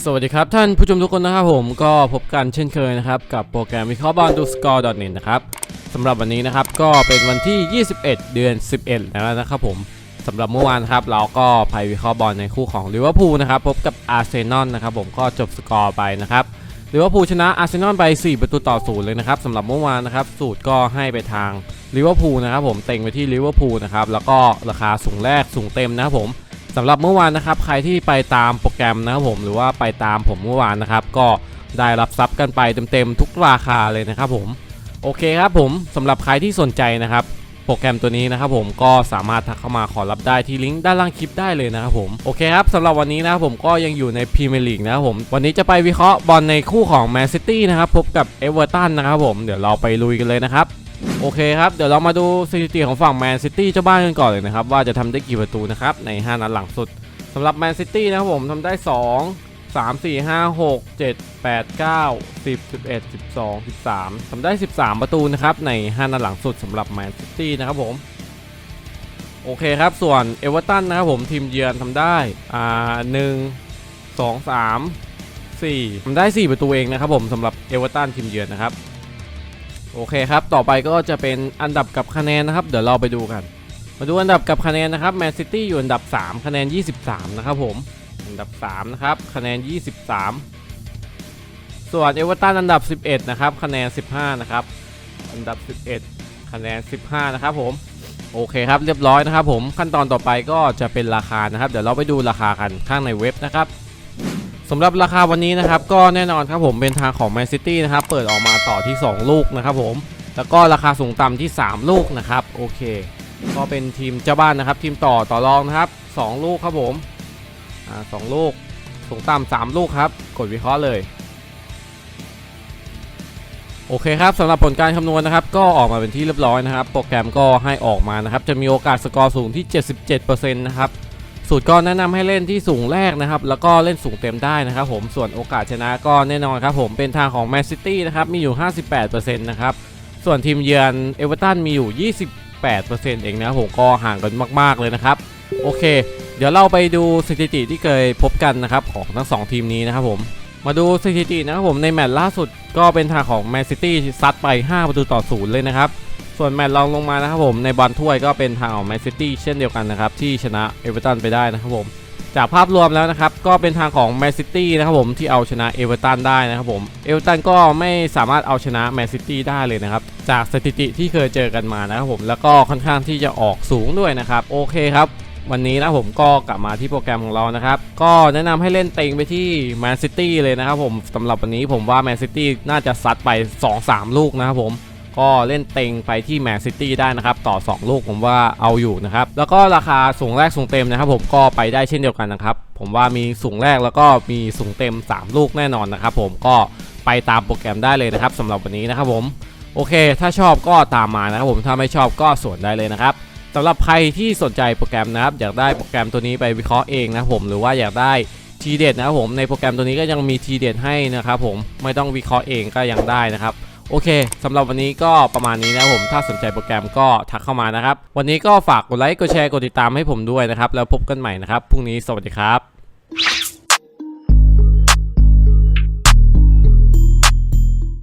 สวัสดีครับท่านผู้ชมทุกคนนะครับผมก็พบกันเช่นเคยนะครับ กับโปรแกรมวิเคราะห์บอลดูสกอร์ .net นะครับสำหรับวันนี้นะครับก็เป็นวันที่ 21 เดือน 11 แล้วนะครับผมสำหรับเมื่อวานครับเราก็ไปวิเคราะห์บอลในคู่ของลิเวอร์พูลนะครับพบกับอาร์เซนอลนะครับผมก็จบสกอร์ไปนะครับลิเวอร์พูลชนะอาร์เซนอลไป 4 ประตูต่อศูนย์เลยนะครับสำหรับเมื่อวานนะครับสูตรก็ให้ไปทางลิเวอร์พูลนะครับผมเต็งไปที่ลิเวอร์พูลนะครับแล้วก็ราคาสูงแรกสูงเต็มนะครับผม สำหรับเมื่อวานนะครับใครที่ไปตามโปรแกรมนะครับผมหรือว่าไปตามผมเมื่อวานนะครับ ก็ได้รับทรัพย์กันไปเต็มๆทุกราคาเลยนะครับผมโอเคครับผมสำหรับใครที่สนใจนะครับโปรแกรมตัวนี้นะครับผมก็สามารถทักเข้ามาขอรับได้ที่ลิงก์ด้านล่างคลิปได้เลยนะครับผมโอเคครับสำหรับวันนี้นะครับผมก็ยังอยู่ในพรีเมียร์ลีกนะครับผมวันนี้จะไปวิเคราะห์บอลในคู่ของแมนซิตี้นะครับพบกับเอเวอร์ตันนะครับผมเดี๋ยวเราไปลุยกันเลยนะครับ โอเคครับ เดี๋ยวเรามาดูสถิติของฝั่งแมนซิตี้เจ้าบ้านกันก่อนเลยนะครับ ว่าจะทำได้กี่ประตูนะครับ ใน 5 นัดหลังสุดสำหรับแมนซิตี้นะครับผมทำได้ 2 3 4 5 6 7 8 9 10 11 12 13ทำได้ 13 ประตูนะครับใน 5 นัดหลังสุดสำหรับแมนซิตี้นะครับผมโอเคครับ ส่วนเอเวอร์ตันนะครับผมทีมเยือนทำได้อ่าหนึ่งสองสามสี่ทำได้ 4 ประตูเองนะครับผมสำหรับเอเวอร์ตันทีมเยือนนะครับ โอเคครับ ต่อไปก็จะเป็นอันดับกับคะแนนนะครับ เดี๋ยวเราไปดูกัน มาดูอันดับกับคะแนนนะครับแมนซิตี้อยู่อันดับ 3 คะแนน 23 นะครับผม อันดับ 3 นะครับ คะแนน 23 ส่วนเอเวอร์ตันอันดับ 11 นะครับ คะแนน 15 นะครับ อันดับ 11 คะแนน 15 นะครับผม โอเคครับ เรียบร้อยนะครับผม ขั้นตอนต่อไปก็จะเป็นราคานะครับ เดี๋ยวเราไปดูราคากันข้างในเว็บนะครับ สำหรับราคาวันนี้นะครับก็แน่นอนครับผมเป็นทางของแมนซิตี้นะครับเปิดออกมาต่อที่ 2 ลูกนะครับผมแล้วก็ราคาสูงต่ำที่ 3 ลูกนะครับโอเค ก็เป็นทีมเจ้าบ้านนะครับ ทีมต่อต่อรองนะครับ 2 ลูกครับผมอ่าสองลูกสูงต่ำสามลูกครับ กดวิเคราะห์เลย โอเคครับสำหรับผลการคำนวณนะครับ ก็ออกมาเป็นที่เรียบร้อยนะครับ โปรแกรมก็ให้ออกมานะครับ จะมีโอกาสสกอร์สูงที่ 77%นะครับ สูตรก็แนะนำให้เล่นที่สูงแรกนะครับ แล้วก็เล่นสูงเต็มได้นะครับผมส่วนโอกาสชนะก็แน่นอนครับผมเป็นทางของแมนซิตี้นะครับมีอยู่ 58%นะครับส่วนทีมเยือนเอเวอร์ตันมีอยู่ 28%เองนะครับผมก็ห่างกันมากๆเลยนะครับ โอเค เดี๋ยวเราไปดูสถิติที่เคยพบกันนะครับของทั้งสองทีมนี้นะครับผมมาดูสถิตินะครับผมในแมตช์ล่าสุดก็เป็นทางของแมนซิตี้ซัดไป 5 ประตูต่อศูนย์เลยนะครับ ส่วนแมตช์รองลงมานะครับผมในบอลถ้วยก็เป็นทางของแมนซิตี้เช่นเดียวกันนะครับที่ชนะเอเวอร์ตันไปได้นะครับผมจากภาพรวมแล้วนะครับก็เป็นทางของแมนซิตี้นะครับผมที่เอาชนะเอเวอร์ตันได้นะครับผมเอเวอร์ตันก็ไม่สามารถเอาชนะแมนซิตี้ได้เลยนะครับจากสถิติที่เคยเจอกันมานะครับผมแล้วก็ค่อนข้างที่จะออกสูงด้วยนะครับโอเคครับวันนี้นะผมก็กลับมาที่โปรแกรมของเรานะครับ ก็แนะนำให้เล่นเต็งไปที่แมนซิตี้เลยนะครับผมสำหรับวันนี้ผมว่าแมนซิตี้น่าจะซัดไป 2-3 ลูกนะครับผม ก็เล่นเต็งไปที่แมนซิตี้ได้นะครับ ต่อ 2 ลูกผมว่าเอาอยู่นะครับ แล้วก็ราคาสูงแรกสูงเต็มนะครับ ผมก็ไปได้เช่นเดียวกันนะครับ ผมว่ามีสูงแรกแล้วก็มีสูงเต็ม 3 ลูกแน่นอนนะครับ ผมก็ไปตามโปรแกรมได้เลยนะครับสำหรับวันนี้นะครับผมโอเค ถ้าชอบก็ตามมานะครับผมถ้าไม่ชอบก็สวนได้เลยนะครับสำหรับใครที่สนใจโปรแกรมนะครับอยากได้โปรแกรมตัวนี้ไปวิเคราะห์เองนะครับผมหรือว่าอยากได้ทีเด็ดนะครับผมในโปรแกรมตัวนี้ก็ยังมีทีเด็ดให้นะครับผมไม่ต้องวิเคราะห์เองก็ยังได้นะครับ โอเคสำหรับวันนี้ก็ประมาณนี้นะผมถ้าสนใจโปรแกรมก็ทักเข้ามานะครับ วันนี้ก็ฝากกดไลค์กดแชร์กดติดตามให้ผมด้วยนะครับ แล้วพบกันใหม่นะครับพรุ่งนี้สวัสดีครับ